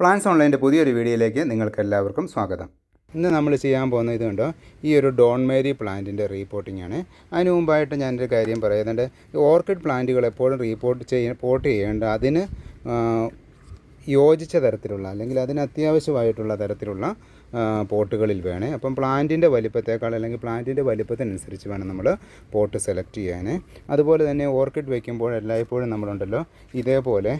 Plans ഓൺലൈന്റെ പുതിയൊരു വീഡിയോയിലേക്ക് നിങ്ങൾക്ക് എല്ലാവർക്കും സ്വാഗതം. ഇന്ന് നമ്മൾ ചെയ്യാൻ പോകുന്ന ഇത് കണ്ടോ ഈ ഒരു ഡോൺ മേരി പ്ലാന്റിന്റെ റീപോർട്ടിംഗ് ആണ്. അതിന് മുമ്പായിട്ട് ഞാനൊരു കാര്യം പറയുന്നുണ്ട്. ഓർക്കിഡ് പ്ലാന്റുകൾ എപ്പോഴും റീപോർട്ട് ചെയ്യ പോർട്ട് ചെയ്യേണ്ട അതിന് യോജിച്ച തരത്തിലുള്ള അല്ലെങ്കിൽ അതിന് അത്യാവശ്യമായിട്ടുള്ള തരത്തിലുള്ള പോട്ടുകളിൽ വേണേ. അപ്പം പ്ലാന്റിന്റെ വലിപ്പത്തേക്കാൾ അല്ലെങ്കിൽ പ്ലാന്റിന്റെ വലിപ്പത്തിനനുസരിച്ച് വേണം നമ്മൾ പോട്ട് സെലക്ട് ചെയ്യാൻ. അതുപോലെ തന്നെ ഓർക്കിഡ് വയ്ക്കുമ്പോൾ എല്ലായ്പ്പോഴും നമ്മളുണ്ടല്ലോ. ഇതേപോലെ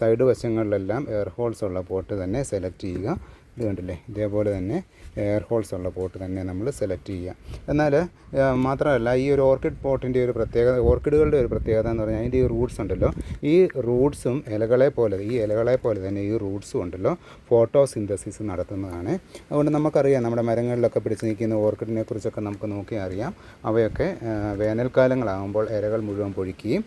സൈഡ് വശങ്ങളിലെല്ലാം എയർ ഹോൾസ് ഉള്ള പോട്ട് തന്നെ സെലക്ട് ചെയ്യുക. ഇത് കണ്ടില്ലേ? ഇതേപോലെ തന്നെ എയർ ഹോൾസ് ഉള്ള പോട്ട് തന്നെ നമ്മൾ സെലക്ട് ചെയ്യുക എന്നാൽ മാത്രമല്ല ഈ ഒരു ഓർക്കിഡ് പോട്ടിന്റെ ഒരു പ്രത്യേകത ഓർക്കിഡുകളുടെ ഒരു പ്രത്യേകത എന്ന് പറഞ്ഞാൽ അതിന്റെ ഈ റൂട്ട്സ് ഉണ്ടല്ലോ. ഈ റൂട്ട്സും ഇലകളെ പോലെ ഈ ഇലകളെ പോലെ തന്നെ ഈ റൂട്ട്സും ഉണ്ടല്ലോ ഫോട്ടോ സിന്തസിസ് നടത്തുന്നതാണ്. അതുകൊണ്ട് നമുക്കറിയാം നമ്മുടെ മരങ്ങളിലൊക്കെ പിടിച്ച് നിൽക്കുന്ന ഓർക്കിഡിനെ കുറിച്ചൊക്കെ നമുക്ക് നോക്കി അറിയാം. അവയൊക്കെ വേനൽക്കാലങ്ങളാകുമ്പോൾ ഇലകൾ മുഴുവൻ പൊഴിക്കുകയും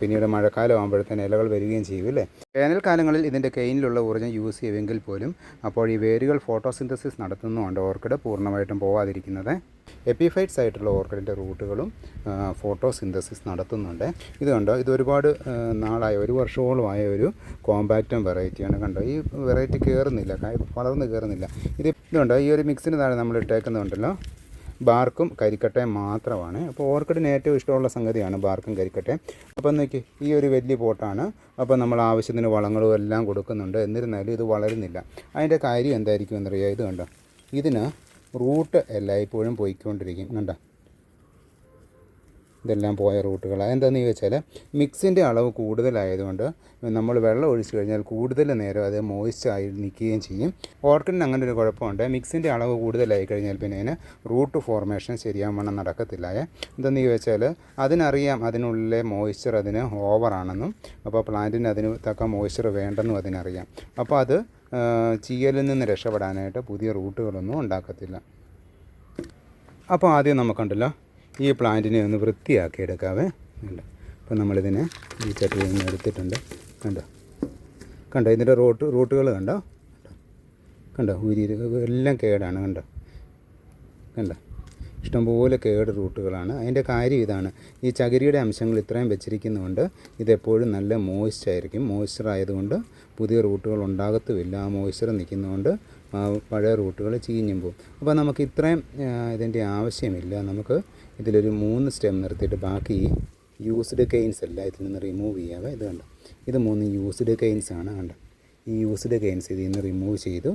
പിന്നീട് മഴക്കാലം ആകുമ്പോഴത്തേന് ഇലകൾ വരികയും ചെയ്യും അല്ലേ? വേനൽക്കാലങ്ങളിൽ ഇതിന്റെ കെയിനിലുള്ള ഊർജം യൂസ് ചെയ്യുമെങ്കിൽ പോലും അപ്പോൾ ഈ വേരുകൾ ഫോട്ടോസിന്തസിസ് നടത്തുന്നതുകൊണ്ട് ഓർക്കിഡ് പൂർണമായിട്ടും പോവാതിരിക്കുന്നത്. എപ്പിഫൈറ്റ്സ് ആയിട്ടുള്ള ഓർക്കിഡിന്റെ റൂട്ടുകളും ഫോട്ടോസിന്തസിസ് നടത്തുന്നുണ്ട്. ഇതുകൊണ്ട് ഇതൊരുപാട് നാളായ ഒരു വർഷമോളമായ ഒരു കോമ്പാക്റ്റം വെറൈറ്റിയാണ് കണ്ടോ? ഈ വെറൈറ്റി കയറുന്നില്ല കായ് വളർന്ന് കയറുന്നില്ല ഇത് ഇതുണ്ടോ ഈ ഒരു മിക്സിന് താഴെ നമ്മൾ ഇട്ടേക്കുന്നുണ്ടല്ലോ ബാർക്കും കരിക്കട്ടയും മാത്രമാണ്. അപ്പോൾ ഓർക്കിഡിന് ഏറ്റവും ഇഷ്ടമുള്ള സംഗതിയാണ് ബാർക്കും കരിക്കട്ടയും. അപ്പോൾ നോക്കി ഈ ഒരു വലിയ പോട്ടാണ്. അപ്പോൾ നമ്മൾ ആവശ്യത്തിന് വളങ്ങളും എല്ലാം കൊടുക്കുന്നുണ്ട്. എന്നിരുന്നാലും ഇത് വളരുന്നില്ല. അതിന്റെ കാര്യം എന്തായിരിക്കും എന്നറിയാം. ഇത് കണ്ടോ? ഇതിന് റൂട്ട് എല്ലായ്പ്പോഴും പോയിക്കൊണ്ടിരിക്കും. കണ്ടോ? ഇതെല്ലാം പോയ റൂട്ടുകൾ എന്താണെന്ന് ചോദിച്ചാൽ മിക്സിന്റെ അളവ് കൂടുതലായതുകൊണ്ട് നമ്മൾ വെള്ളം ഒഴിച്ചു കഴിഞ്ഞാൽ കൂടുതൽ നേരം അത് മോയിസ്റ്റായി നിൽക്കുകയും ചെയ്യും. ഓർക്കിഡിന് അങ്ങനെ ഒരു കുഴപ്പമുണ്ട്. മിക്സിന്റെ അളവ് കൂടുതലായി കഴിഞ്ഞാൽ പിന്നെ അതിന് റൂട്ട് ഫോർമേഷൻ ശരിയാവണ്ണം നടക്കത്തില്ല. എന്താണെന്ന് ചോദിച്ചാൽ അതിനറിയാം അതിനുള്ളിലെ മോയ്സ്ചർ അതിന് ഓവറാണെന്നും അപ്പോൾ പ്ലാന്റിന് അതിന് തക്ക മോയ്സ്ചർ വേണ്ടെന്നും അതിനറിയാം. അപ്പോൾ അത് ചീയലിൽ നിന്ന് രക്ഷപ്പെടാനായിട്ട് പുതിയ റൂട്ടുകളൊന്നും ഉണ്ടാക്കത്തില്ല. അപ്പോൾ ആദ്യം നമുക്കുണ്ടല്ലോ ഈ പ്ലാന്റിനെ ഒന്ന് വൃത്തിയാക്കി എടുക്കാവേ. കണ്ടോ? അപ്പോൾ നമ്മളിതിനെ ഈ ചട്ടിയിൽ നിന്ന് എടുത്തിട്ടുണ്ട്. കണ്ടോ? കണ്ടോ? ഇതിന്റെ റൂട്ട് റൂട്ടുകൾ കണ്ടോ? കണ്ടോ? ഊരി എല്ലാം കേടാണ്. കണ്ടോ? കണ്ടോ? ഇഷ്ടംപോലെ കേട് റൂട്ടുകളാണ്. അതിന്റെ കാര്യം ഇതാണ്. ഈ ചകിരിയുടെ അംശങ്ങൾ ഇത്രയും വെച്ചിരിക്കുന്നതുകൊണ്ട് ഇതെപ്പോഴും നല്ല മോയ്സ്റ്റായിരിക്കും മോയ്സ്ചർ ആയതുകൊണ്ട് പുതിയ റൂട്ടുകൾ ഉണ്ടാകത്തുമില്ല. ആ മോയ്സ്ചർ നിൽക്കുന്നതുകൊണ്ട് പഴയ റൂട്ടുകൾ ചീഞ്ഞും പോകും. അപ്പോൾ നമുക്ക് ഇത്രയും ഇതിന്റെ ആവശ്യമില്ല. നമുക്ക് ഇതിലൊരു മൂന്ന് സ്റ്റെം നിർത്തിയിട്ട് ബാക്കി യൂസ്ഡ് കെയിൻസ് അല്ല ഇതിൽ നിന്ന് റിമൂവ് ചെയ്യാവേ ഇത് കണ്ടോ? ഇത് മൂന്ന് യൂസ്ഡ് കെയിൻസ് ആണ് കണ്ടോ? ഈ യൂസ്ഡ് കെയിൻസ് ഇതിൽ നിന്ന് റിമൂവ് ചെയ്തു.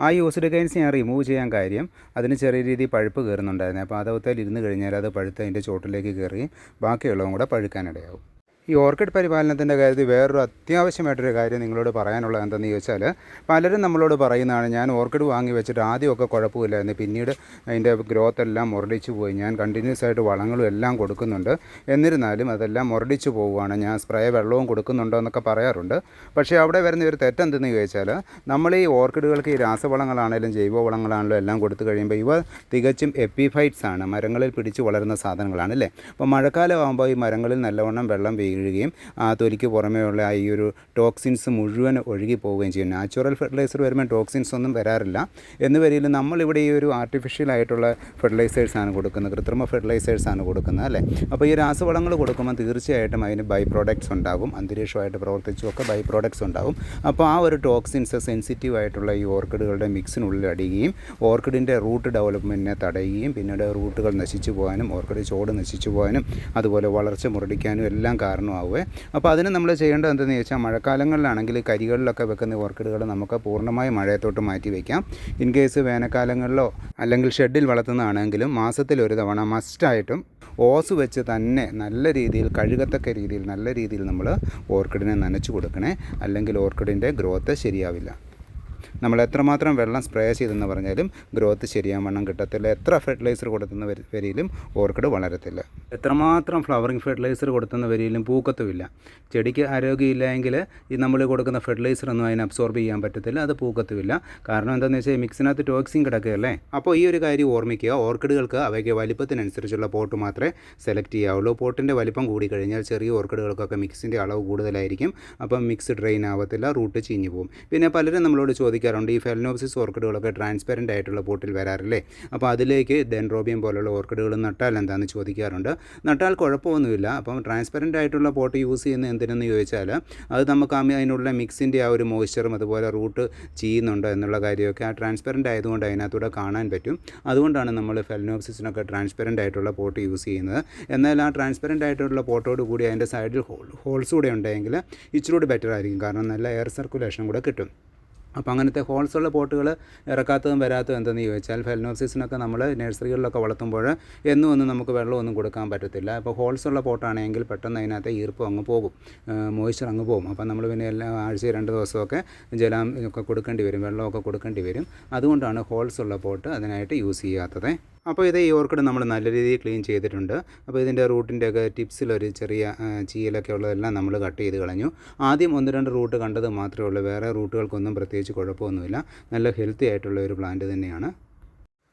ആ യൂസ്ഡ് കെയിൻസ് ഞാൻ റിമൂവ് ചെയ്യാൻ കാര്യം അതിന് ചെറിയ രീതിയിൽ പഴുപ്പ് കയറുന്നുണ്ടായിരുന്നു. അപ്പോൾ അതവത്തേൽ ഇരുന്ന് കഴിഞ്ഞാൽ അത് പഴുത്ത് അതിന്റെ ചോട്ടിലേക്ക് കയറുകയും ബാക്കിയുള്ളതും കൂടെ പഴുക്കാനിടയാവും. ഈ ഓർക്കിഡ് പരിപാലനത്തിന്റെ കാര്യത്തിൽ വേറൊരു അത്യാവശ്യമായിട്ടൊരു കാര്യം നിങ്ങളോട് പറയാനുള്ളത് എന്തെന്ന് ചോദിച്ചാൽ പലരും നമ്മളോട് പറയുന്നതാണ് ഞാൻ ഓർക്കിഡ് വാങ്ങി വെച്ചിട്ട് ആദ്യമൊക്കെ കുഴപ്പമില്ലായിരുന്നു. പിന്നീട് അതിന്റെ ഗ്രോത്ത് എല്ലാം മുരടിച്ചു പോയി. ഞാൻ കണ്ടിന്യൂസ് ആയിട്ട് വളങ്ങളും എല്ലാം കൊടുക്കുന്നുണ്ട്. എന്നിരുന്നാലും അതെല്ലാം മുരടിച്ചു പോവുകയാണ്. ഞാൻ സ്പ്രേ വെള്ളവും കൊടുക്കുന്നുണ്ടോ എന്നൊക്കെ പറയാറുണ്ട്. പക്ഷേ അവിടെ വരുന്ന ഒരു തെറ്റെന്തെന്ന് ചോദിച്ചാൽ നമ്മൾ ഈ ഓർക്കിഡുകൾക്ക് ഈ രാസവളങ്ങളാണെങ്കിലും ജൈവവളങ്ങളാണെങ്കിലും എല്ലാം കൊടുത്തു കഴിയുമ്പോൾ ഇവ തികച്ചും എപ്പിഫൈറ്റ്സ് ആണ് മരങ്ങളിൽ പിടിച്ച് വളരുന്ന സാധനങ്ങളാണ് അല്ലേ? അപ്പോൾ മഴക്കാലമാകുമ്പോൾ ഈ മരങ്ങളിൽ നല്ലവണ്ണം വെള്ളം വീഴുകയും ആ തൊലിക്ക് പുറമേയുള്ള ഈ ഒരു ടോക്സിൻസ് മുഴുവൻ ഒഴുകി പോവുകയും ചെയ്യും. നാച്ചുറൽ ഫെർട്ടിലൈസർ വരുമ്പോൾ ടോക്സിൻസ് ഒന്നും വരാറില്ല. എന്ന് വരിയിൽ നമ്മളിവിടെ ഈ ഒരു ആർട്ടിഫിഷ്യൽ ആയിട്ടുള്ള ഫെർട്ടിലൈസേഴ്സാണ് കൊടുക്കുന്നത് കൃത്രിമ ഫെർട്ടിലൈസേഴ്സാണ് കൊടുക്കുന്നത് അല്ലേ? അപ്പോൾ ഈ രാസവളങ്ങൾ കൊടുക്കുമ്പോൾ തീർച്ചയായിട്ടും അതിന് ബൈ പ്രോഡക്ട്സ് ഉണ്ടാകും അന്തരീക്ഷമായിട്ട് പ്രവർത്തിച്ചുമൊക്കെ ബൈ പ്രോഡക്ട്സ് ഉണ്ടാകും അപ്പോൾ ആ ഒരു ടോക്സിൻസ് സെൻസിറ്റീവ് ആയിട്ടുള്ള ഈ ഓർക്കിഡുകളുടെ മിക്സിനുള്ളിൽ അടിയുകയും ഓർക്കിഡിന്റെ റൂട്ട് ഡെവലപ്മെന്റിനെ തടയുകയും പിന്നീട് റൂട്ടുകൾ നശിച്ചു പോകാനും ഓർക്കിഡ് ചോട് നശിച്ചു പോകാനും അതുപോലെ വളർച്ച മുരടിക്കാനും എല്ലാം കാരണമാവുമേ അപ്പോൾ അതിന് നമ്മൾ ചെയ്യേണ്ടത് എന്തെന്ന് ചോദിച്ചാൽ മഴക്കാലങ്ങളിലാണെങ്കിൽ കരികളിലൊക്കെ വെക്കുന്ന ഓർക്കിഡുകൾ നമുക്ക് പൂർണമായും മഴയത്തോട്ട് മാറ്റി വയ്ക്കാം ഇൻ കേസ് വേനൽക്കാലങ്ങളിലോ അല്ലെങ്കിൽ ഷെഡിൽ വളർത്തുന്നതാണെങ്കിലും മാസത്തിൽ ഒരു തവണ മസ്റ്റായിട്ടും ഓസ് വെച്ച് തന്നെ നല്ല രീതിയിൽ കഴുകത്തക്ക രീതിയിൽ നല്ല രീതിയിൽ നമ്മൾ ഓർക്കിഡിനെ നനച്ചു കൊടുക്കണേ. അല്ലെങ്കിൽ ഓർക്കിഡിന്റെ ഗ്രോത്ത് ശരിയാവില്ല. നമ്മൾ എത്രമാത്രം വെള്ളം സ്പ്രേ ചെയ്തെന്ന് പറഞ്ഞാലും ഗ്രോത്ത് ശരിയാൻ വണ്ണം കിട്ടത്തില്ല. എത്ര ഫെർട്ടിലൈസർ കൊടുത്തുന്ന വരിയിലും ഓർക്കിഡ് വളരത്തില്ല. എത്രമാത്രം ഫ്ലവറിങ് ഫെർട്ടിലൈസർ കൊടുത്തുന്ന വരിയിലും പൂക്കത്തുമില്ല. ചെടിക്ക് ആരോഗ്യമില്ല എങ്കിൽ ഈ നമ്മൾ കൊടുക്കുന്ന ഫെർട്ടിലൈസർ ഒന്നും അതിനെ അബ്സോർബ് ചെയ്യാൻ പറ്റത്തില്ല അത് പൂക്കത്തുമില്ല. കാരണം എന്താണെന്ന് വെച്ചാൽ മിക്സിനകത്ത് ടോക്സിൻ കിടക്കുകയല്ലേ? അപ്പോൾ ഈ ഒരു കാര്യം ഓർമ്മിക്കുക. ഓർക്കിഡുകൾക്ക് അവയ്ക്ക് വലിപ്പത്തിനനുസരിച്ചുള്ള പോട്ട് മാത്രമേ സെലക്ട് ചെയ്യാവുള്ളൂ. പോട്ടിന്റെ വലിപ്പം കൂടി കഴിഞ്ഞാൽ ചെറിയ ഓർക്കിഡുകൾക്കൊക്കെ മിക്സിന്റെ അളവ് കൂടുതലായിരിക്കും. അപ്പം മിക്സ് ഡ്രെയിൻ ആവത്തില്ല റൂട്ട് ചീഞ്ഞു പോകും പിന്നെ പലരും നമ്മളോട് ചോദിക്കും ചോദിക്കാറുണ്ട് ഈ ഫെലനോപ്സിസ് ഓർക്കിഡുകളൊക്കെ ട്രാൻസ്പെറന്റ് ആയിട്ടുള്ള പോട്ടിൽ വരാറില്ലേ? അപ്പോൾ അതിലേക്ക് ഡെൻഡ്രോബിയം പോലുള്ള ഓർക്കിഡുകൾ നട്ടാൽ എന്താണെന്ന് ചോദിക്കാറുണ്ട്. നട്ടാൽ കുഴപ്പമൊന്നുമില്ല. അപ്പം ട്രാൻസ്പെറന്റ് ആയിട്ടുള്ള പോട്ട് യൂസ് ചെയ്യുന്ന എന്തിനെന്ന് ചോദിച്ചാൽ അത് നമുക്ക് അതിനുള്ള മിക്സിന്റെ ആ ഒരു മോയ്സ്ചറും അതുപോലെ റൂട്ട് ചെയ്യുന്നുണ്ടോ എന്നുള്ള കാര്യമൊക്കെ ആ ട്രാൻസ്പെറന്റ് ആയതുകൊണ്ട് അതിനകത്തൂടെ കാണാൻ പറ്റും. അതുകൊണ്ടാണ് നമ്മൾ ഫെലനോപ്സിസിനൊക്കെ ട്രാൻസ്പെറന്റ് ആയിട്ടുള്ള പോട്ട് യൂസ് ചെയ്യുന്നത്. എന്നാൽ ആ ട്രാൻസ്പെറന്റ് ആയിട്ടുള്ള പോട്ടോട് കൂടി അതിന്റെ സൈഡിൽ ഹോൾ ഹോൾസ് കൂടെ ഉണ്ടെങ്കിൽ ഇച്ചിരി കൂടി ബെറ്റർ ആയിരിക്കും. കാരണം നല്ല എയർ സർക്കുലേഷൻ കൂടെ കിട്ടും. അപ്പോൾ അങ്ങനത്തെ ഹോൾസ് ഉള്ള പോട്ടുകൾ ഇറക്കാത്തതും വരാത്തതും എന്തെന്ന് ചോദിച്ചാൽ ഫെലനോസിസിനൊക്കെ നമ്മൾ നഴ്സറികളിലൊക്കെ വളർത്തുമ്പോൾ എന്നും ഒന്നും നമുക്ക് വെള്ളമൊന്നും കൊടുക്കാൻ പറ്റത്തില്ല. അപ്പോൾ ഹോൾസ് ഉള്ള പോട്ടാണെങ്കിൽ പെട്ടെന്ന് അതിനകത്ത് ഈർപ്പം അങ്ങ് പോകും മോയിസ്ചർ അങ്ങ് പോകും. അപ്പോൾ നമ്മൾ പിന്നെ എല്ലാ ആഴ്ച രണ്ട് ദിവസമൊക്കെ ജലം ഒക്കെ കൊടുക്കേണ്ടി വരും വെള്ളമൊക്കെ കൊടുക്കേണ്ടി വരും. അതുകൊണ്ടാണ് ഹോൾസ് ഉള്ള പോട്ട് അതിനായിട്ട് യൂസ് ചെയ്യാത്തത്. അപ്പോൾ ഇത് ഈ ഓർക്കിഡ് നമ്മൾ നല്ല രീതിയിൽ ക്ലീൻ ചെയ്തിട്ടുണ്ട്. അപ്പോൾ ഇതിന്റെ റൂട്ടിന്റെ ഒക്കെ ടിപ്സിലൊരു ചെറിയ ചീലൊക്കെ ഉള്ളതെല്ലാം നമ്മൾ കട്ട് ചെയ്ത് കളഞ്ഞു. ആദ്യം ഒന്ന് രണ്ട് റൂട്ട് കണ്ടത് മാത്രമേ ഉള്ളൂ. വേറെ റൂട്ടുകൾക്കൊന്നും പ്രത്യേകിച്ച് കുഴപ്പമൊന്നുമില്ല. നല്ല ഹെൽത്തി ആയിട്ടുള്ള ഒരു പ്ലാന്റ് തന്നെയാണ്.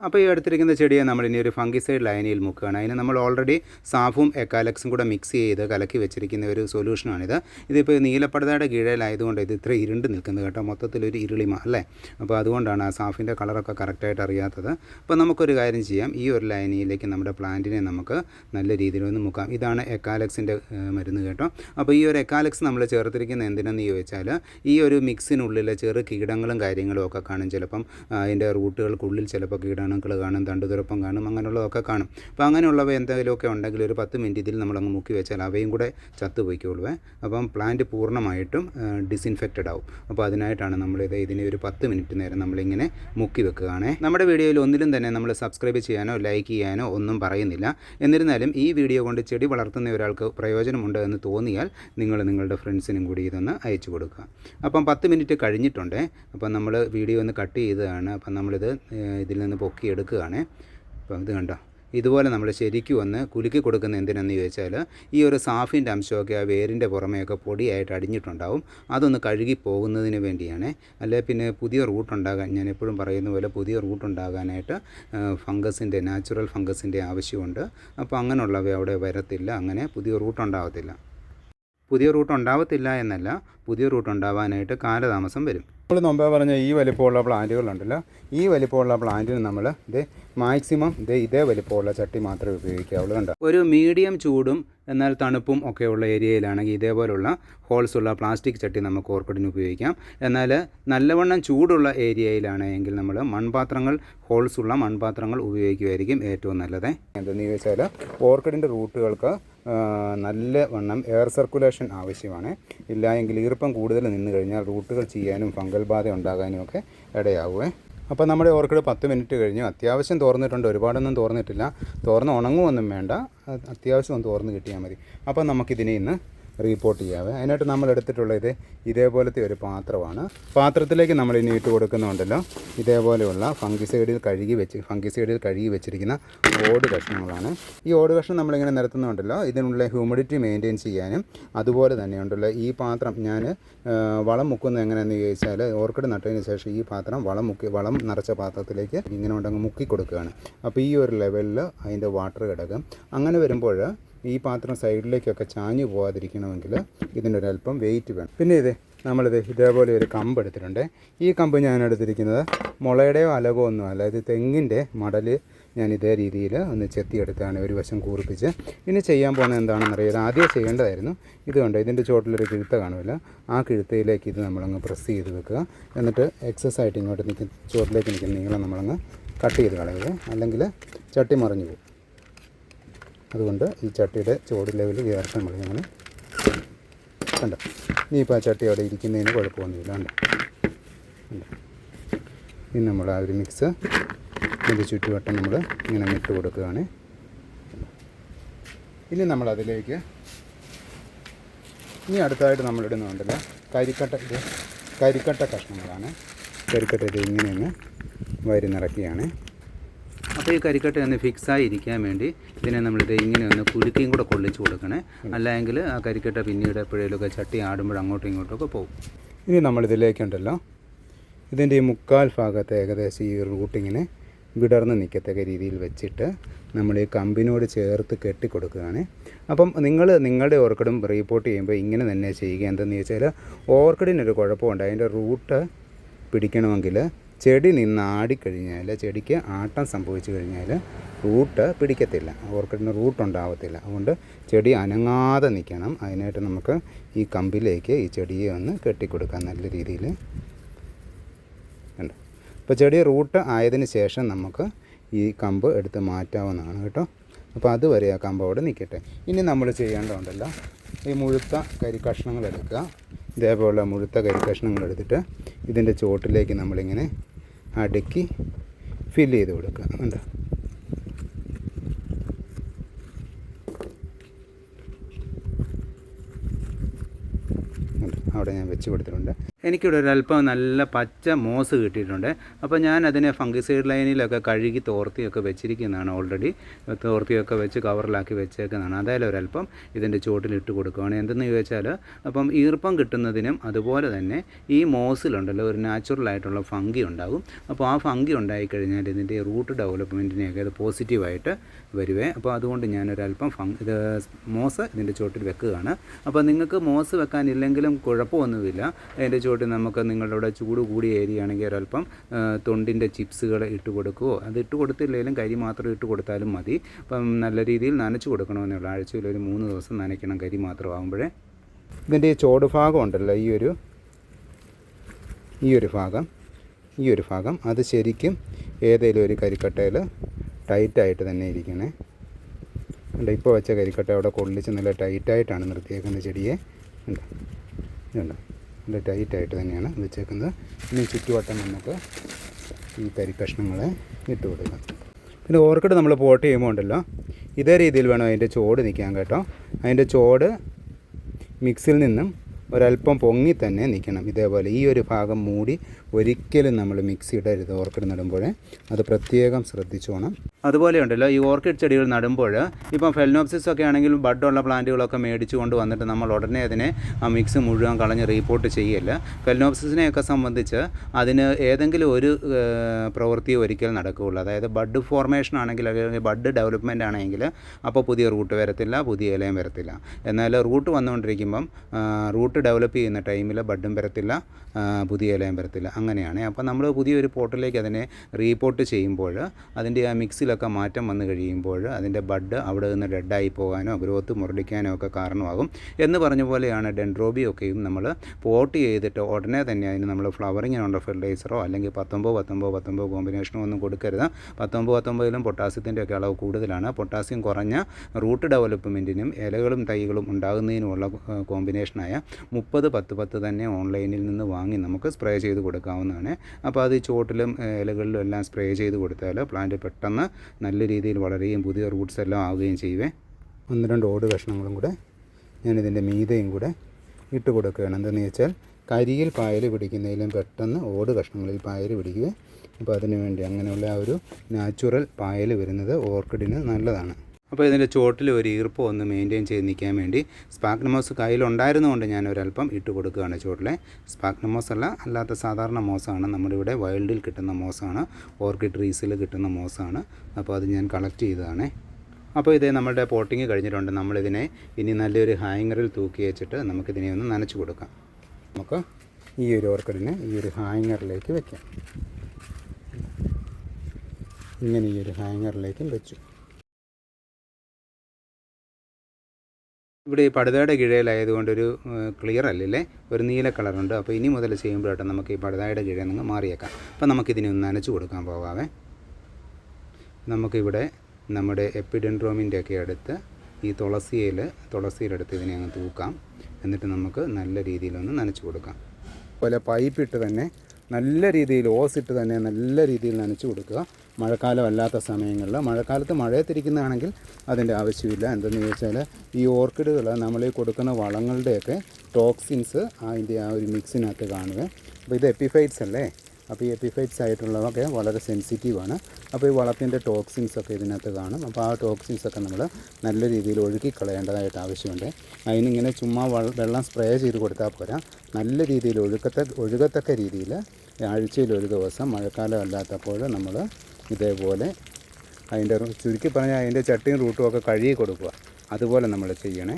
അപ്പോൾ ഈ എടുത്തിരിക്കുന്ന ചെടിയെ നമ്മൾ ഇനി ഒരു ഫംഗിസൈഡ് ലൈനിൽ മുക്കുകയാണ്. അതിന് നമ്മൾ ഓൾറെഡി സാഫും എക്കാലക്സും കൂടെ മിക്സ് ചെയ്ത് കലക്കി വെച്ചിരിക്കുന്ന ഒരു സൊല്യൂഷനാണിത് ഇതിപ്പോൾ നീലപ്പടതയുടെ കീഴയിലായതുകൊണ്ട് ഇത് ഇത്ര ഇരുണ്ട് നിൽക്കുന്നത് കേട്ടോ. മൊത്തത്തിലൊരു ഇരുളിമ അല്ലേ? അപ്പോൾ അതുകൊണ്ടാണ് ആ സാഫിന്റെ കളറൊക്കെ കറക്റ്റായിട്ട് അറിയാത്തത്. അപ്പോൾ നമുക്കൊരു കാര്യം ചെയ്യാം. ഈ ഒരു ലൈനിയിലേക്ക് നമ്മുടെ പ്ലാന്റിനെ നമുക്ക് നല്ല രീതിയിൽ ഒന്ന് മുക്കാം. ഇതാണ് എക്കാലക്സിന്റെ മരുന്ന് കേട്ടോ. അപ്പോൾ ഈ ഒരു എക്കാലക്സ് നമ്മൾ ചേർത്തിരിക്കുന്ന എന്തിനെന്ന് ചോദിച്ചാൽ ഈ ഒരു മിക്സിനുള്ളിലെ ചെറു കീടങ്ങളും കാര്യങ്ങളും ഒക്കെ കാണും. ചിലപ്പം അതിന്റെ റൂട്ടുകൾക്കുള്ളിൽ ചിലപ്പോൾ കീടാണുക്കൾ കാണും തണ്ടുതുരപ്പം കാണും അങ്ങനെയുള്ളതൊക്കെ കാണും. അപ്പോൾ അങ്ങനെയുള്ളവ എന്തെങ്കിലുമൊക്കെ ഉണ്ടെങ്കിൽ ഒരു പത്ത് മിനിറ്റ് ഇതിൽ നമ്മളങ്ങ് മുക്കി വെച്ചാൽ അവയും കൂടെ ചത്തു പോയിക്കോളുവേ അപ്പം പ്ലാന്റ് പൂർണമായിട്ടും ഡിസിൻഫെക്റ്റഡ് ആവും. അപ്പോൾ അതിനായിട്ടാണ് നമ്മളിത് ഇതിനെ ഒരു പത്ത് മിനിറ്റ് നേരം നമ്മളിങ്ങനെ മുക്കി വെക്കുകയാണേ. നമ്മുടെ വീഡിയോയിൽ ഒന്നിലും തന്നെ നമ്മൾ സബ്സ്ക്രൈബ് ചെയ്യാനോ ലൈക്ക് ചെയ്യാനോ ഒന്നും പറയുന്നില്ല. എന്നിരുന്നാലും ഈ വീഡിയോ കൊണ്ട് ചെടി വളർത്തുന്ന ഒരാൾക്ക് പ്രയോജനമുണ്ട് എന്ന് തോന്നിയാൽ നിങ്ങൾ നിങ്ങളുടെ ഫ്രണ്ട്സിനും കൂടി ഇതൊന്ന് അയച്ചു കൊടുക്കുക. അപ്പം പത്ത് മിനിറ്റ് കഴിഞ്ഞിട്ടുണ്ട്. അപ്പം നമ്മൾ വീഡിയോ ഒന്ന് കട്ട് ചെയ്തതാണ്. അപ്പം നമ്മളിത് ഇതിൽ നിന്ന് പൊക്കി എടുക്കുകയാണ് അപ്പം ഇത് കണ്ടോ? ഇതുപോലെ നമ്മൾ ശരിക്കും ഒന്ന് കുലുക്കി കൊടുക്കുന്ന എന്തിനെന്ന് ചോദിച്ചാൽ ഈ ഒരു സാഫിന്റെ അംശമൊക്കെ ആ വേരിന്റെ പുറമെയൊക്കെ പൊടിയായിട്ട് അടിഞ്ഞിട്ടുണ്ടാവും. അതൊന്ന് കഴുകി പോകുന്നതിന് വേണ്ടിയാണ്. അല്ലെ പിന്നെ പുതിയ റൂട്ട് ഉണ്ടാകാൻ ഞാൻ എപ്പോഴും പറയുന്ന പോലെ പുതിയ റൂട്ട് ഉണ്ടാകാനായിട്ട് ഫംഗസിന്റെ നാച്ചുറൽ ഫംഗസിന്റെ ആവശ്യമുണ്ട്. അപ്പോൾ അങ്ങനെയുള്ളവ അവിടെ വരത്തില്ല. അങ്ങനെ പുതിയ റൂട്ട് ഉണ്ടാകത്തില്ല പുതിയ റൂട്ട് ഉണ്ടാവത്തില്ല എന്നല്ല പുതിയ റൂട്ട് ഉണ്ടാവാനായിട്ട് കാലതാമസം വരും. നമ്മൾ മുമ്പേ പറഞ്ഞ ഈ വലിപ്പമുള്ള പ്ലാന്റുകളുണ്ടല്ലോ. ഈ വലിപ്പമുള്ള പ്ലാന്റിന് നമ്മൾ ഇത് മാക്സിമം ഇത് ഇതേ വലിപ്പമുള്ള ചട്ടി മാത്രമേ ഉപയോഗിക്കാവുള്ളൂ കണ്ടോ? ഒരു മീഡിയം ചൂടും എന്നാൽ തണുപ്പും ഒക്കെയുള്ള ഏരിയയിലാണെങ്കിൽ ഇതേപോലുള്ള ഹോൾസ് ഉള്ള പ്ലാസ്റ്റിക് ചട്ടി നമുക്ക് ഓർക്കിഡിന് ഉപയോഗിക്കാം. എന്നാൽ നല്ലവണ്ണം ചൂടുള്ള ഏരിയയിലാണ് എങ്കിൽ നമ്മൾ മൺപാത്രങ്ങൾ ഹോൾസ് ഉള്ള മൺപാത്രങ്ങൾ ഉപയോഗിക്കുമായിരിക്കും ഏറ്റവും നല്ലത്. എന്തെന്ന് ചോദിച്ചാൽ ഓർക്കിഡിന്റെ റൂട്ടുകൾക്ക് നല്ല വണ്ണം എയർ സർക്കുലേഷൻ ആവശ്യമാണ്. ഇല്ല എങ്കിൽ ഈർപ്പം കൂടുതൽ നിന്ന് കഴിഞ്ഞാൽ റൂട്ടുകൾ ചെയ്യാനും ഫംഗൽ ബാധ ഉണ്ടാകാനും ഒക്കെ ഇടയാവുമേ അപ്പോൾ നമ്മുടെ ഓർക്കിഡ് പത്ത് മിനിറ്റ് കഴിഞ്ഞു. അത്യാവശ്യം തോർന്നിട്ടുണ്ട്. ഒരുപാടൊന്നും തോർന്നിട്ടില്ല. തോർന്ന് ഉണങ്ങുമൊന്നും വേണ്ട. അത്യാവശ്യം ഒന്ന് തോർന്ന് കിട്ടിയാൽ മതി. അപ്പോൾ നമുക്കിതിനെ ഇന്ന് റീപ്പോർട്ട് ചെയ്യാവേ. അതിനായിട്ട് നമ്മൾ എടുത്തിട്ടുള്ള ഇത് ഇതേപോലത്തെ ഒരു പാത്രമാണ്. പാത്രത്തിലേക്ക് നമ്മൾ ഇനി ഇട്ട് കൊടുക്കുന്നുണ്ടല്ലോ. ഇതേപോലെയുള്ള ഫംഗിസൈഡിൽ കഴുകി വെച്ച് ഫംഗിസൈഡിൽ കഴുകി വെച്ചിരിക്കുന്ന ഓട് കഷ്ണങ്ങളാണ്. ഈ ഓട് കഷ്ണം നമ്മളിങ്ങനെ നിരത്തുന്നുണ്ടല്ലോ. ഇതിനുള്ള ഹ്യൂമിഡിറ്റി മെയിന്റെയിൻ ചെയ്യാനും അതുപോലെ തന്നെ ഉണ്ടല്ലോ ഈ പാത്രം ഞാൻ വളം മുക്കുന്നത് എങ്ങനെയാണെന്ന് ചോദിച്ചാൽ ഓർക്കിഡ് നട്ടതിന് ശേഷം ഈ പാത്രം വളം മുക്കി വളം നിറച്ച പാത്രത്തിലേക്ക് ഇങ്ങനെ ഉണ്ടെങ്കിൽ മുക്കി കൊടുക്കുകയാണ്. അപ്പോൾ ഈ ഒരു ലെവലിൽ അതിന്റെ വാട്ടർ കിടക്കും. അങ്ങനെ വരുമ്പോൾ ഈ പാത്രം സൈഡിലേക്കൊക്കെ ചാഞ്ഞു പോകാതിരിക്കണമെങ്കിൽ ഇതിനൊരല്പം വെയിറ്റ് വേണം. പിന്നെ ഇത് നമ്മളിത് ഇതേപോലെ ഒരു കമ്പ് എടുത്തിട്ടുണ്ട്. ഈ കമ്പ് ഞാൻ എടുത്തിരിക്കുന്നത് മുളയുടെയോ അലകോ ഒന്നും അല്ല. ഇത് തെങ്ങിന്റെ മടൽ ഞാൻ ഇതേ രീതിയിൽ ഒന്ന് ചെത്തിയെടുത്താണ് ഒരു വശം കൂർപ്പിച്ച്. ഇനി ചെയ്യാൻ പോകുന്നത് എന്താണെന്ന് അറിയാതെ ആദ്യം ചെയ്യേണ്ടതായിരുന്നു. ഇത് കണ്ടോ? ഇതിന്റെ ചോട്ടിലൊരു കിഴുത്ത കാണുമല്ല. ആ കിഴുത്തയിലേക്ക് ഇത് നമ്മളങ്ങ് പ്രസ് ചെയ്ത് വെക്കുക. എന്നിട്ട് എക്സസ് ആയിട്ട് ഇങ്ങോട്ട് നിൽക്കുന്ന ചോട്ടിലേക്ക് നിൽക്കുന്ന നീളം നമ്മളങ്ങ് കട്ട് ചെയ്ത് കളയുക. അല്ലെങ്കിൽ ചട്ടി മറിഞ്ഞു പോകും. അതുകൊണ്ട് ഈ ചട്ടിയുടെ ചുവട് ലെവൽ ചേർത്ത് അങ്ങനെ കണ്ടോ? ഇനിയിപ്പോൾ ആ ചട്ടി അവിടെ ഇരിക്കുന്നതിന് കുഴപ്പമൊന്നുമില്ല കണ്ടോ? ഇനി നമ്മൾ ആ ഒരു മിക്സ് ഇതിന്റെ ചുറ്റുവട്ടം നമ്മൾ ഇങ്ങനെ ഇട്ട് കൊടുക്കുകയാണ്. ഇനി നമ്മൾ അതിലേക്ക് ഇനി അടുത്തതായിട്ട് നമ്മൾ ഇടുന്നുണ്ടല്ലോ കരിക്കട്ട കരിക്കട്ട കഷ്ണങ്ങളാണ്. കരിക്കട്ട ഇത് ഇങ്ങനെ ഒന്ന് വരി നിറയ്ക്കുകയാണ് അപ്പോൾ ഈ കരിക്കട്ട ഒന്ന് ഫിക്സായി ഇരിക്കാൻ വേണ്ടി ഇതിനെ നമ്മളിത് ഇങ്ങനെ ഒന്ന് കുലുക്കിയും കൂടെ കൊള്ളിച്ച് കൊടുക്കണേ. അല്ലെങ്കിൽ ആ കരിക്കട്ട പിന്നീട് എപ്പോഴേലൊക്കെ ചട്ടി ആടുമ്പോൾ അങ്ങോട്ടും ഇങ്ങോട്ടും ഒക്കെ പോകും. ഇനി നമ്മളിതിലേക്കുണ്ടല്ലോ. ഇതിന്റെ ഈ മുക്കാൽ ഭാഗത്ത് ഏകദേശം ഈ റൂട്ടിങ്ങിനെ വിടർന്ന് നിൽക്കത്തക്ക രീതിയിൽ വെച്ചിട്ട് നമ്മൾ ഈ കമ്പിനോട് ചേർത്ത് കെട്ടി കൊടുക്കുകയാണ്. അപ്പം നിങ്ങൾ നിങ്ങളുടെ ഓർക്കിഡും റീപ്പോർട്ട് ചെയ്യുമ്പോൾ ഇങ്ങനെ തന്നെ ചെയ്യുക. എന്തെന്ന് ചോദിച്ചാൽ ഓർക്കിഡിനൊരു കുഴപ്പമുണ്ട്. അതിന്റെ റൂട്ട് പിടിക്കണമെങ്കിൽ ചെടി നിന്ന് ആടിക്കഴിഞ്ഞാൽ ചെടിക്ക് ആട്ടം സംഭവിച്ചു കഴിഞ്ഞാൽ റൂട്ട് പിടിക്കത്തില്ല. ഓർക്കിഡിന് റൂട്ട് ഉണ്ടാവത്തില്ല. അതുകൊണ്ട് ചെടി അനങ്ങാതെ നിൽക്കണം അതിനായിട്ട് നമുക്ക് ഈ കമ്പിലേക്ക് ഈ ചെടിയെ ഒന്ന് കെട്ടിക്കൊടുക്കാം നല്ല രീതിയിൽ ഉണ്ട് അപ്പോൾ ചെടി റൂട്ട് ആയതിന് ശേഷം നമുക്ക് ഈ കമ്പ് എടുത്ത് മാറ്റാവുന്നതാണ് കേട്ടോ. അപ്പോൾ അതുവരെ ആ കമ്പ് അവിടെ നിൽക്കട്ടെ ഇനി നമ്മൾ ചെയ്യേണ്ടതുണ്ടല്ലോ ഈ മുഴുത്ത കരി കഷ്ണങ്ങൾ എടുക്കുക ഇതേപോലെ മുഴുത്ത കരി കഷ്ണങ്ങൾ എടുത്തിട്ട് ഇതിന്റെ ചുവട്ടിലേക്ക് നമ്മളിങ്ങനെ അടുക്കി ഫില്ല് ചെയ്ത് കൊടുക്കുക ഉണ്ട്. അവിടെ ഞാൻ വെച്ച് കൊടുത്തിട്ടുണ്ട് എനിക്കിവിടെ ഒരല്പം നല്ല പച്ച മോസ് കിട്ടിയിട്ടുണ്ട്. അപ്പോൾ ഞാൻ അതിനെ ഫംഗിസൈഡ് ലൈനിലൊക്കെ കഴുകി തോർത്തിയൊക്കെ വെച്ചിരിക്കുന്നതാണ് ഓൾറെഡി തോർത്തിയൊക്കെ വെച്ച് കവറിലാക്കി വെച്ചേക്കുന്നതാണ്. അതായാലും ഒരല്പം ഇതിന്റെ ചുവട്ടിലിട്ട് കൊടുക്കുകയാണ് എന്തെന്ന് ചോദിച്ചാൽ അപ്പം ഈർപ്പം കിട്ടുന്നതിനും അതുപോലെ തന്നെ ഈ മോസിലുണ്ടല്ലോ ഒരു നാച്ചുറൽ ആയിട്ടുള്ള ഫംഗി ഉണ്ടാകും. അപ്പോൾ ആ ഫംഗി ഉണ്ടായിക്കഴിഞ്ഞാൽ ഇതിന്റെ റൂട്ട് ഡെവലപ്മെന്റിനെയൊക്കെ അത് പോസിറ്റീവായിട്ട് വരുവേ. അപ്പോൾ അതുകൊണ്ട് ഞാനൊരല്പം ഫങ് ഇത് മോസ് ഇതിന്റെ ചുവട്ടിൽ വെക്കുകയാണ്. അപ്പോൾ നിങ്ങൾക്ക് മോസ് വെക്കാനില്ലെങ്കിലും കുഴപ്പമൊന്നുമില്ല. അതിന്റെ ചുവട്ടിൽ നമുക്ക് നിങ്ങളുടെ ചൂട് കൂടിയ ഏരിയ ആണെങ്കിൽ ഒരല്പം തൊണ്ടിന്റെ ചിപ്സുകൾ ഇട്ട് കൊടുക്കുകയോ അത് ഇട്ട് കൊടുത്തില്ലെങ്കിലും കരി മാത്രം ഇട്ട് കൊടുത്താലും മതി. അപ്പം നല്ല രീതിയിൽ നനച്ച് കൊടുക്കണമെന്നുള്ള. ആഴ്ചയിൽ ഒരു മൂന്ന് ദിവസം നനയ്ക്കണം കരി മാത്രമാകുമ്പോഴേ ഇതിന്റെ ഈ ചോട് ഭാഗം ഉണ്ടല്ലോ ഈ ഒരു ഈ ഒരു ഭാഗം ഈ ഒരു ഭാഗം. അത് ശരിക്കും ഏതെങ്കിലും ഒരു കരിക്കട്ടയിൽ ടൈറ്റായിട്ട് തന്നെ ഇരിക്കണേ. ഉണ്ട് ഇപ്പോൾ വെച്ച കരിക്കട്ട അവിടെ കൊള്ളിച്ച് നല്ല ടൈറ്റായിട്ടാണ് നിർത്തിയേക്കുന്നത് ചെടിയെ. ഉണ്ട് ഇതുണ്ട്? നല്ല ടൈറ്റായിട്ട് തന്നെയാണ് വെച്ചേക്കുന്നത്. ഇനി ചുറ്റുവട്ടം നമുക്ക് ഈ കരിക്കഷ്ണങ്ങളെ ഇട്ട് കൊടുക്കാം. പിന്നെ ഓർക്കിഡ് നമ്മൾ പോട്ട് ചെയ്യുമ്പോൾ ഉണ്ടല്ലോ ഇതേ രീതിയിൽ വേണം അതിന്റെ ചോട് നിൽക്കാൻ കേട്ടോ. അതിന്റെ ചോട് മിക്സിൽ നിന്നും ഒരല്പം പൊങ്ങി തന്നെ നിൽക്കണം. ഇതേപോലെ ഈ ഒരു ഭാഗം മൂടി ഒരിക്കലും നമ്മൾ മിക്സി ഇടരുത് ഓർക്കിഡ് നടുമ്പോൾ. അത് പ്രത്യേകം ശ്രദ്ധിച്ചോണം. അതുപോലെ ഉണ്ടല്ലോ ഈ ഓർക്കിഡ് ചെടികൾ നടുമ്പോൾ ഇപ്പം ഫെൽനോപ്സിസ് ഒക്കെ ആണെങ്കിൽ ബഡുള്ള പ്ലാന്റുകളൊക്കെ മേടിച്ചു കൊണ്ട് വന്നിട്ട് നമ്മൾ ഉടനെ അതിനെ ആ മിക്സ് മുഴുവൻ കളഞ്ഞ് റീപ്പോർട്ട് ചെയ്യല്ല ഫെൽനോപ്സിസിനെയൊക്കെ സംബന്ധിച്ച് അതിന് ഏതെങ്കിലും ഒരു പ്രവൃത്തി ഒരിക്കൽ നടക്കുകയുള്ളൂ. അതായത് ബഡ് ഫോർമേഷൻ ആണെങ്കിൽ അല്ലെങ്കിൽ ബഡ് ഡെവലപ്മെന്റ് ആണെങ്കിൽ അപ്പോൾ പുതിയ റൂട്ട് വരത്തില്ല പുതിയ ഇലയും വരത്തില്ല. എന്നാൽ റൂട്ട് വന്നുകൊണ്ടിരിക്കുമ്പം റൂട്ട് ഡെവലപ്പ് ചെയ്യുന്ന ടൈമിൽ ബഡും വരത്തില്ല പുതിയ ഇലയും വരത്തില്ല. അങ്ങനെയാണ്. അപ്പോൾ നമ്മൾ പുതിയൊരു പോർട്ടലിലേക്ക് അതിനെ റീപോർട്ട് ചെയ്യുമ്പോൾ അതിന്റെ ആ മിക്സിലൊക്കെ മാറ്റം വന്നു കഴിയുമ്പോൾ അതിന്റെ ബഡ് അവിടെ നിന്ന് ഡെഡായി പോകാനോ ഗ്രോത്ത് മുരടിക്കാനോ ഒക്കെ കാരണമാകും. എന്ന് പറഞ്ഞ പോലെയാണ് ഡെൻഡ്രോബിയൊക്കെയും നമ്മൾ പോട്ട് ചെയ്തിട്ട് ഉടനെ തന്നെ അതിന് നമ്മൾ ഫ്ലവറിങ്ങിനുള്ള ഫെർട്ടിലൈസറോ അല്ലെങ്കിൽ പത്തൊമ്പത് പത്തൊമ്പത് പത്തൊമ്പത് കോമ്പിനേഷനോ ഒന്നും കൊടുക്കരുത്. പത്തൊമ്പത് പത്തൊമ്പതിലും പൊട്ടാസ്യത്തിന്റെ ഒക്കെ അളവ് കൂടുതലാണ്. പൊട്ടാസ്യം കുറഞ്ഞ റൂട്ട് ഡെവലപ്മെന്റിനും ഇലകളും തൈകളും ഉണ്ടാകുന്നതിനുമുള്ള കോമ്പിനേഷനായ മുപ്പത് പത്ത് പത്ത് തന്നെ ഓൺലൈനിൽ നിന്ന് വാങ്ങി നമുക്ക് സ്പ്രേ ചെയ്ത് കൊടുക്കാവുന്നതാണ്. അപ്പോൾ അത് ചോട്ടിലും ഇലകളിലും എല്ലാം സ്പ്രേ ചെയ്ത് കൊടുത്താൽ പ്ലാന്റ് പെട്ടെന്ന് നല്ല രീതിയിൽ വളരുകയും പുതിയ റൂട്ട്സ് എല്ലാം ആവുകയും ചെയ്യുവേ ഒന്ന് രണ്ട് ഓട് കഷ്ണങ്ങളും കൂടെ ഞാനിതിന്റെ മീതയും കൂടെ ഇട്ട് കൊടുക്കുകയാണ്. എന്തെന്ന് വെച്ചാൽ കരിയിൽ പായൽ പിടിക്കുന്നതിലും പെട്ടെന്ന് ഓട് കഷ്ണങ്ങളിൽ പായൽ പിടിക്കുക അപ്പോൾ അതിനു വേണ്ടി അങ്ങനെയുള്ള ആ ഒരു നാച്ചുറൽ പായൽ വരുന്നത് ഓർക്കിഡിന് നല്ലതാണ്. അപ്പോൾ ഇതിന്റെ ചുവട്ടിൽ ഒരു ഈർപ്പം ഒന്ന് മെയിന്റെയിൻ ചെയ്ത് നിൽക്കാൻ വേണ്ടി സ്പാക്നമോസ് കയ്യിലുണ്ടായിരുന്നുകൊണ്ട് ഞാൻ ഒരല്പം ഇട്ട് കൊടുക്കുകയാണ് ചുവട്ടിലെ. സ്പാക്നമോസ് അല്ല അല്ലാത്ത സാധാരണ മോസാണ്. നമ്മുടെ ഇവിടെ വൈൽഡിൽ കിട്ടുന്ന മോസാണ്. ഓർക്കിഡ് ട്രീസിൽ കിട്ടുന്ന മോസാണ്. അപ്പോൾ അത് ഞാൻ കളക്ട് ചെയ്തതാണ്. അപ്പോൾ ഇത് നമ്മുടെ പോട്ടിങ് കഴിഞ്ഞിട്ടുണ്ട്. നമ്മളിതിനെ ഇനി നല്ലൊരു ഹാങ്ങറിൽ തൂക്കി വെച്ചിട്ട് നമുക്കിതിനെ ഒന്ന് നനച്ചു കൊടുക്കാം. നമുക്ക് ഈ ഒരു ഓർക്കിഡിനെ ഈ ഒരു ഹാങ്ങറിലേക്ക് വെക്കാം. ഇങ്ങനെ ഈ ഒരു ഹാങ്ങറിലേക്കും വെച്ചു. ഇവിടെ ഈ പടുതയുടെ കീഴയിലായതുകൊണ്ട് ഒരു ക്ലിയർ അല്ലല്ലേ? ഒരു നീല കളറുണ്ട്. അപ്പോൾ ഇനി മുതൽ ചെയ്യുമ്പോഴായിട്ട് നമുക്ക് ഈ പടുതയുടെ കീഴയിൽ നിന്ന് മാറിയേക്കാം. അപ്പോൾ നമുക്കിതിനെ ഒന്ന് നനച്ചു കൊടുക്കാൻ പോകാവേ. നമുക്കിവിടെ നമ്മുടെ എപ്പിഡെൻഡ്രോമിന്റെ ഒക്കെ അടുത്ത് ഈ തുളസിയിൽ തുളസിയിലെടുത്ത് ഇതിനെ അങ്ങ് തൂക്കാം. എന്നിട്ട് നമുക്ക് നല്ല രീതിയിലൊന്ന് നനച്ചു കൊടുക്കാം. അതുപോലെ പൈപ്പിട്ട് തന്നെ നല്ല രീതിയിൽ ഓസിട്ട് തന്നെ നല്ല രീതിയിൽ നനച്ചു കൊടുക്കുക. മഴക്കാലം അല്ലാത്ത സമയങ്ങളിൽ മഴക്കാലത്ത് മഴയത്തിരിക്കുന്നതാണെങ്കിൽ അതിന്റെ ആവശ്യമില്ല. എന്തെന്ന് ചോദിച്ചാൽ ഈ ഓർക്കിഡുകൾ നമ്മൾ ഈ കൊടുക്കുന്ന വളങ്ങളുടെയൊക്കെ ടോക്സിൻസ് അതിന്റെ ആ ഒരു മിക്സിനകത്ത് കാണുക. അപ്പോൾ ഇത് എപ്പിഫൈറ്റ്സ് അല്ലേ? അപ്പോൾ ഈ എപ്പിഫൈറ്റ്സ് ആയിട്ടുള്ളതൊക്കെ വളരെ സെൻസിറ്റീവാണ്. അപ്പോൾ ഈ വളത്തിന്റെ ടോക്സിൻസ് ഒക്കെ ഇതിനകത്ത് കാണും. അപ്പോൾ ആ ടോക്സിൻസ് ഒക്കെ നമ്മൾ നല്ല രീതിയിൽ ഒഴുക്കി കളയേണ്ടതായിട്ട് ആവശ്യമുണ്ട്. അതിനിങ്ങനെ ചുമ്മാ വെള്ളം സ്പ്രേ ചെയ്ത് കൊടുത്താൽ പോരാ. നല്ല രീതിയിൽ ഒഴുക്കത്ത ഒഴുകത്തക്ക രീതിയിൽ ആഴ്ചയിൽ ഒരു ദിവസം മഴക്കാലം അല്ലാത്തപ്പോൾ നമ്മൾ ഇതേപോലെ അതിന്റെ ചുരുക്കി പറഞ്ഞാൽ അതിന്റെ ചട്ടിയും റൂട്ടും ഒക്കെ കഴുകി കൊടുക്കുക. അതുപോലെ നമ്മൾ ചെയ്യണേ.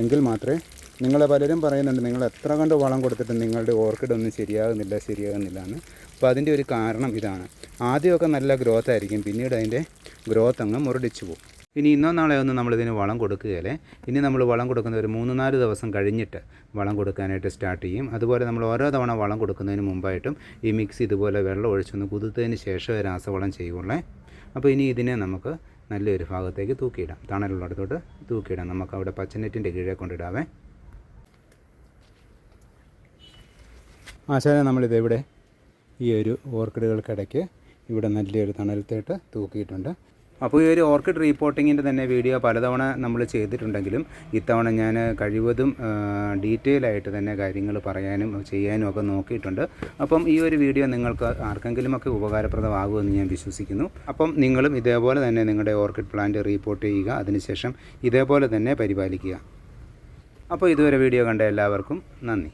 എങ്കിൽ മാത്രമേ നിങ്ങളെ പലരും പറയുന്നുണ്ട് നിങ്ങൾ എത്ര കണ്ട് വളം കൊടുത്തിട്ട് നിങ്ങളുടെ ഓർക്കിഡ് ഒന്നും ശരിയാകുന്നില്ല ശരിയാകുന്നില്ല എന്ന് അപ്പോൾ അതിന്റെ ഒരു കാരണം ഇതാണ്. ആദ്യമൊക്കെ നല്ല ഗ്രോത്ത് ആയിരിക്കും പിന്നീട് അതിന്റെ ഗ്രോത്ത് അങ്ങ് മുരടിച്ചു പോകും. ഇനി ഇന്നോ നാളെ ഒന്നും നമ്മളിതിന് വളം കൊടുക്കുകയല്ലേ? ഇനി നമ്മൾ വളം കൊടുക്കുന്ന ഒരു മൂന്ന് നാല് ദിവസം കഴിഞ്ഞിട്ട് വളം കൊടുക്കാനായിട്ട് സ്റ്റാർട്ട് ചെയ്യും. അതുപോലെ നമ്മൾ ഓരോ തവണ വളം കൊടുക്കുന്നതിന് മുമ്പായിട്ടും ഈ മിക്സ് ഇതുപോലെ വെള്ളം ഒഴിച്ചൊന്ന് കുതിർത്തതിന് ശേഷമേ രാസവളം ചെയ്യുള്ളേ. അപ്പോൾ ഇനി ഇതിനെ നമുക്ക് നല്ലൊരു ഭാഗത്തേക്ക് തൂക്കിയിടാം. തണലുള്ളിടത്തോട്ട് തൂക്കിയിടാം. നമുക്ക് അവിടെ പച്ചനെറ്റിന്റെ കീഴെ കൊണ്ടിടാവേ. ആശാന നമ്മളിത് ഇവിടെ ഈ ഒരു ഓർക്കിഡുകൾക്കിടയ്ക്ക് ഇവിടെ നല്ലൊരു തണലത്തേട്ട് തൂക്കിയിട്ടുണ്ട്. അപ്പോൾ ഈ ഒരു ഓർക്കിഡ് റീപോർട്ടിങ്ങിന്റെ തന്നെ വീഡിയോ പലതവണ നമ്മൾ ചെയ്തിട്ടുണ്ടെങ്കിലും ഇത്തവണ ഞാൻ കഴിവതും ഡീറ്റെയിൽ ആയിട്ട് തന്നെ കാര്യങ്ങൾ പറയാനും ചെയ്യാനും ഒക്കെ നോക്കിയിട്ടുണ്ട്. അപ്പം ഈ ഒരു വീഡിയോ നിങ്ങൾക്ക് ആർക്കെങ്കിലുമൊക്കെ ഉപകാരപ്രദമാകുമെന്ന് ഞാൻ വിശ്വസിക്കുന്നു. അപ്പം നിങ്ങളും ഇതേപോലെ തന്നെ നിങ്ങളുടെ ഓർക്കിഡ് പ്ലാന്റ് റീപ്പോർട്ട് ചെയ്യുക അതിനുശേഷം ഇതേപോലെ തന്നെ പരിപാലിക്കുക. അപ്പോൾ ഇതുവരെ വീഡിയോ കണ്ട എല്ലാവർക്കും നന്ദി.